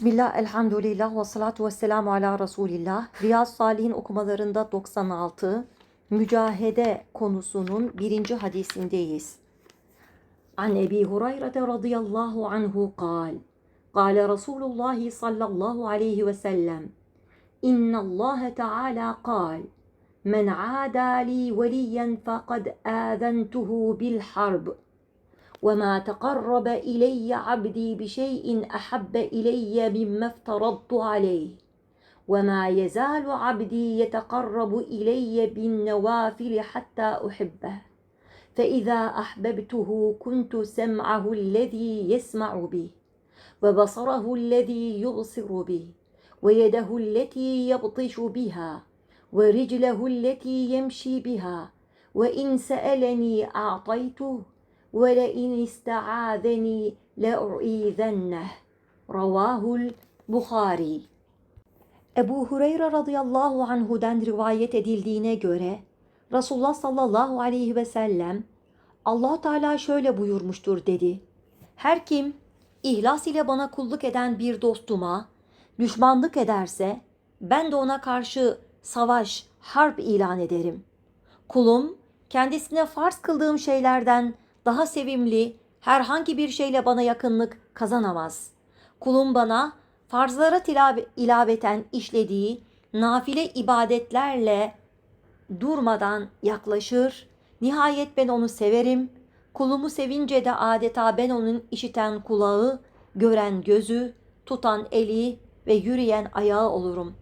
Bismillah, elhamdülillah ve salatu ve selamu ala Resulillah. Riyaz Salih'in okumalarında 96, mücahede konusunun birinci hadisindeyiz. An Ebi Hureyre radıyallahu anhu kal. Kale Resulullah sallallahu aleyhi ve sellem. İnna Allah Teala kal. Men aada li veliyen fekad âzentuhu bil harb. وما تقرب إلي عبدي بشيء أحب إلي مما افترضت عليه وما يزال عبدي يتقرب إلي بالنوافل حتى أحبه فإذا أحببته كنت سمعه الذي يسمع به وبصره الذي يبصر به ويده التي يبطش بها ورجله التي يمشي بها وإن سألني أعطيته ve le in istaazeni le uizenne. Ravahul Buhari. Ebu Hureyre radıyallahu anhu'dan rivayet edildiğine göre Resulullah sallallahu aleyhi ve sellem Allah Teala şöyle buyurmuştur dedi. Her kim ihlas ile bana kulluk eden bir dostuma düşmanlık ederse ben de ona karşı savaş, harp ilan ederim. Kulum kendisine farz kıldığım şeylerden daha sevimli herhangi bir şeyle bana yakınlık kazanamaz. Kulum bana farzlara ilaveten işlediği nafile ibadetlerle durmadan yaklaşır. Nihayet ben onu severim. Kulumu sevince de adeta ben onun işiten kulağı, gören gözü, tutan eli ve yürüyen ayağı olurum.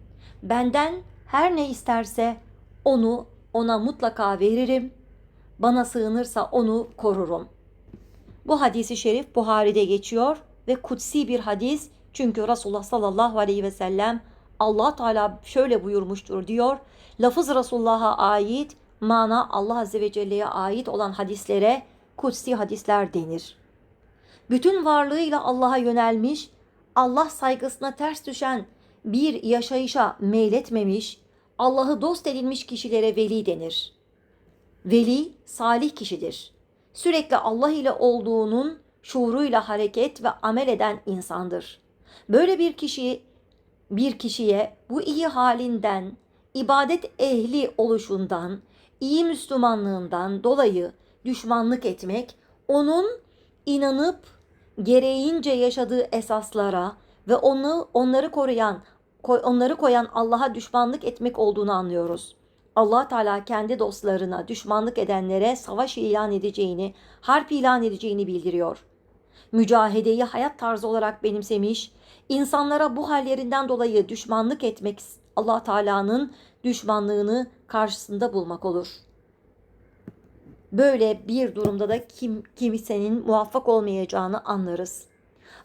Benden her ne isterse onu ona mutlaka veririm. Bana sığınırsa onu korurum. Bu hadisi şerif Buhari'de geçiyor ve kutsi bir hadis. Çünkü Resulullah sallallahu aleyhi ve sellem Allah Teala şöyle buyurmuştur diyor. Lafız Resulullah'a ait, mana Allah Azze ve Celle'ye ait olan hadislere kutsi hadisler denir. Bütün varlığıyla Allah'a yönelmiş, Allah saygısına ters düşen bir yaşayışa meyletmemiş, Allah'ı dost edilmiş kişilere veli denir. Veli salih kişidir. Sürekli Allah ile olduğunun şuuruyla hareket ve amel eden insandır. Böyle bir kişi bir kişiye bu iyi halinden, ibadet ehli oluşundan, iyi Müslümanlığından dolayı düşmanlık etmek, onun inanıp gereğince yaşadığı esaslara ve onu onları koruyan, onları koyan Allah'a düşmanlık etmek olduğunu anlıyoruz. Allah Teala kendi dostlarına düşmanlık edenlere savaş ilan edeceğini, harp ilan edeceğini bildiriyor. Mücahedeyi hayat tarzı olarak benimsemiş, insanlara bu hallerinden dolayı düşmanlık etmek Allah Teala'nın düşmanlığını karşısında bulmak olur. Böyle bir durumda da kim kimsenin muvaffak olmayacağını anlarız.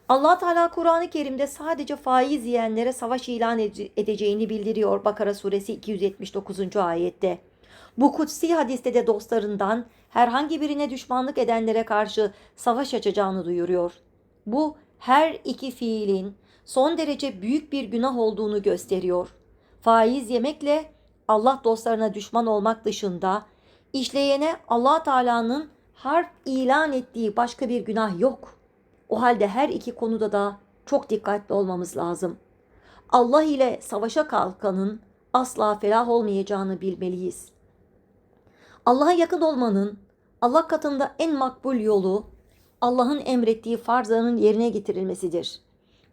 Allah Teala Kur'an-ı Kerim'de sadece faiz yiyenlere savaş ilan edeceğini bildiriyor Bakara suresi 279. ayette. Bu kutsi hadiste de dostlarından herhangi birine düşmanlık edenlere karşı savaş açacağını duyuruyor. Bu her iki fiilin son derece büyük bir günah olduğunu gösteriyor. Faiz yemekle Allah dostlarına düşman olmak dışında işleyene Allah Teala'nın harp ilan ettiği başka bir günah yok. O halde her iki konuda da çok dikkatli olmamız lazım. Allah ile savaşa kalkanın asla felah olmayacağını bilmeliyiz. Allah'a yakın olmanın Allah katında en makbul yolu Allah'ın emrettiği farzların yerine getirilmesidir.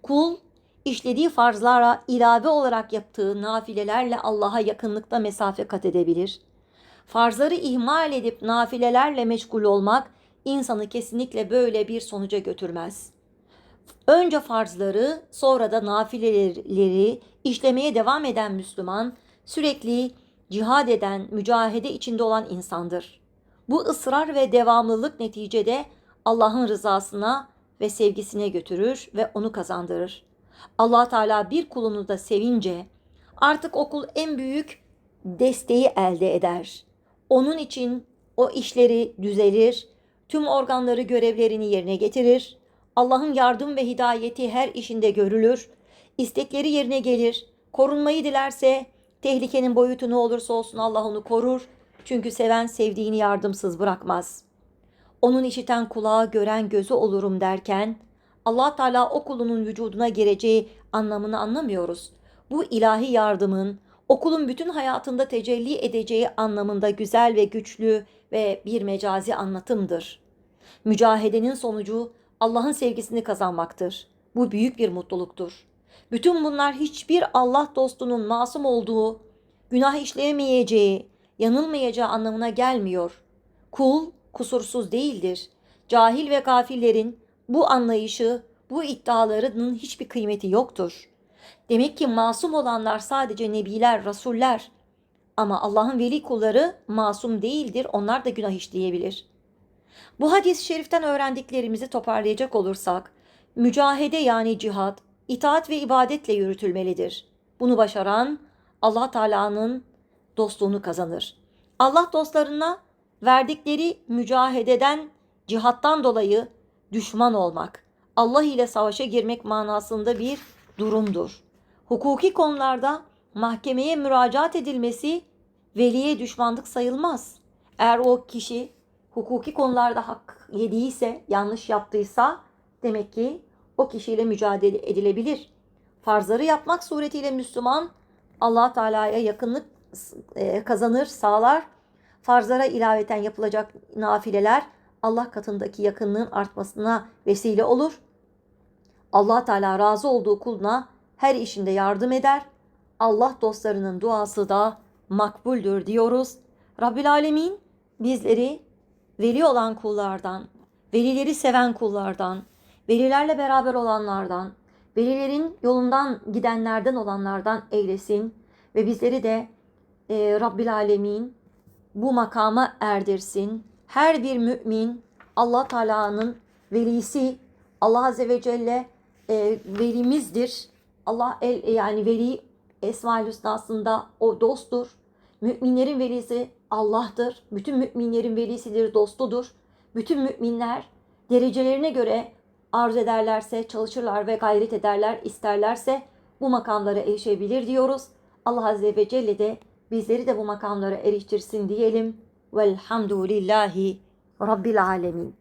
Kul işlediği farzlara ilave olarak yaptığı nafilelerle Allah'a yakınlıkta mesafe kat edebilir. Farzları ihmal edip nafilelerle meşgul olmak insanı kesinlikle böyle bir sonuca götürmez. Önce farzları, sonra da nafileleri işlemeye devam eden Müslüman, sürekli cihad eden, mücahede içinde olan insandır. Bu ısrar ve devamlılık neticede Allah'ın rızasına ve sevgisine götürür ve onu kazandırır. Allah Teala bir kulunu da sevince artık okul en büyük desteği elde eder. Onun için o işleri düzelir, tüm organları görevlerini yerine getirir. Allah'ın yardım ve hidayeti her işinde görülür. İstekleri yerine gelir. Korunmayı dilerse tehlikenin boyutu ne olursa olsun Allah onu korur. Çünkü seven sevdiğini yardımsız bırakmaz. Onun işiten kulağı, gören gözü olurum derken Allah Teala o kulunun vücuduna gireceği anlamını anlamıyoruz. Bu ilahi yardımın okulun bütün hayatında tecelli edeceği anlamında güzel ve güçlü ve bir mecazi anlatımdır. Mücahedenin sonucu Allah'ın sevgisini kazanmaktır. Bu büyük bir mutluluktur. Bütün bunlar hiçbir Allah dostunun masum olduğu, günah işleyemeyeceği, yanılmayacağı anlamına gelmiyor. Kul kusursuz değildir. Cahil ve gafillerin bu anlayışı, bu iddialarının hiçbir kıymeti yoktur. Demek ki masum olanlar sadece nebiler, rasuller. Ama Allah'ın veli kulları masum değildir. Onlar da günah işleyebilir. Bu hadis-i şeriften öğrendiklerimizi toparlayacak olursak, mücahede yani cihat, itaat ve ibadetle yürütülmelidir. Bunu başaran Allah Teala'nın dostluğunu kazanır. Allah dostlarına verdikleri mücahededen, cihattan dolayı düşman olmak, Allah ile savaşa girmek manasında bir durumdur. Hukuki konularda mahkemeye müracaat edilmesi veliye düşmanlık sayılmaz. Eğer o kişi hukuki konularda hak yediyse, yanlış yaptıysa demek ki o kişiyle mücadele edilebilir. Farzları yapmak suretiyle Müslüman Allah Teala'ya yakınlık e, kazanır, sağlar. Farzlara ilaveten yapılacak nafileler Allah katındaki yakınlığın artmasına vesile olur. Allah Teala razı olduğu kuluna her işinde yardım eder. Allah dostlarının duası da makbuldür diyoruz. Rabbül Alemin bizleri veli olan kullardan, velileri seven kullardan, velilerle beraber olanlardan, velilerin yolundan gidenlerden olanlardan eylesin ve bizleri de e, Rabbil Alemin bu makama erdirsin. Her bir mümin Allah Teala'nın velisi, Allah Azze ve Celle e, velimizdir. Allah el yani veli Esma-ül Hüsna'sında o dosttur. Müminlerin velisi Allah'tır. Bütün müminlerin velisidir, dostudur. Bütün müminler derecelerine göre arz ederlerse, çalışırlar ve gayret ederler, isterlerse bu makamlara erişebilir diyoruz. Allah Azze ve Celle de bizleri de bu makamlara eriştirsin diyelim. Velhamdülillahi Rabbil Alemin.